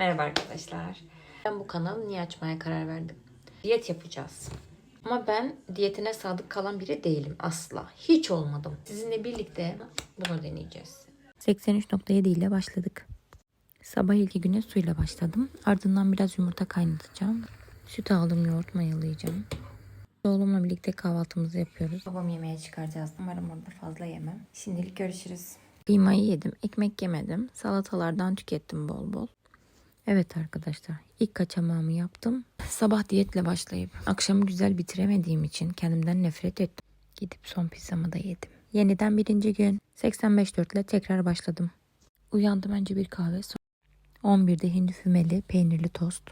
Merhaba arkadaşlar. Ben bu kanalı niye açmaya karar verdim? Diyet yapacağız. Ama ben diyetine sadık kalan biri değilim asla. Hiç olmadım. Sizinle birlikte bunu deneyeceğiz. 83.7 ile başladık. Sabah ilk güne suyla başladım. Ardından biraz yumurta kaynatacağım. Süt aldım, yoğurt mayalayacağım. Oğlumla birlikte kahvaltımızı yapıyoruz. Babam yemeğe çıkaracağız. Umarım orada fazla yemem. Şimdilik görüşürüz. Kıymayı yedim, ekmek yemedim. Salatalardan tükettim bol bol. Evet arkadaşlar, ilk kaçamağımı yaptım. Sabah diyetle başlayıp akşamı güzel bitiremediğim için kendimden nefret ettim. Gidip son pizzamı da yedim. Yeniden birinci gün 85.4 ile tekrar başladım. Uyandım önce bir kahve, sonra 11'de hindi fümeli peynirli tost,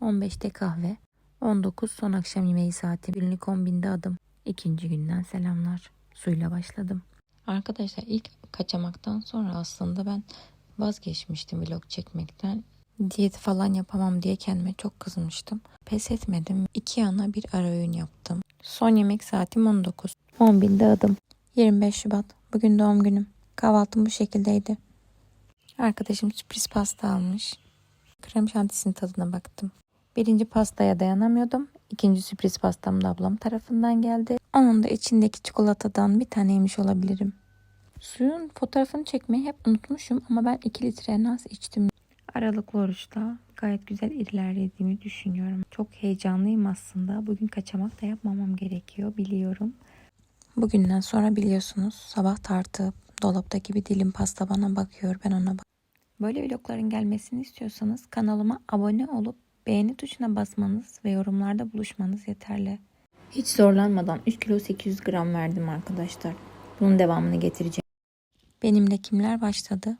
15'te kahve, 19 son akşam yemeği saati, günlük 10.000'de adım. İkinci günden selamlar. Suyla başladım. Arkadaşlar ilk kaçamaktan sonra aslında ben vazgeçmiştim vlog çekmekten. Diyet falan yapamam diye kendime çok kızmıştım. Pes etmedim. İki ana bir ara öğün yaptım. Son yemek saatim 19. 10.000'de adım. 25 Şubat. Bugün doğum günüm. Kahvaltım bu şekildeydi. Arkadaşım sürpriz pasta almış. Krem şantisinin tadına baktım. Birinci pastaya dayanamıyordum. İkinci sürpriz pastam da ablam tarafından geldi. Onun da içindeki çikolatadan bir tane yemiş olabilirim. Suyun fotoğrafını çekmeyi hep unutmuşum ama ben 2 litre en az içtim. Aralıklı oruçta gayet güzel ilerlediğimi düşünüyorum. Çok heyecanlıyım aslında. Bugün kaçamak da yapmamam gerekiyor biliyorum. Bugünden sonra biliyorsunuz sabah tartıp dolaptaki bir dilim pasta bana bakıyor ben ona bak. Böyle vlogların gelmesini istiyorsanız kanalıma abone olup beğeni tuşuna basmanız ve yorumlarda buluşmanız yeterli. Hiç zorlanmadan 3 kilo 800 gram verdim arkadaşlar. Bunun devamını getireceğim. Benimle kimler başladı?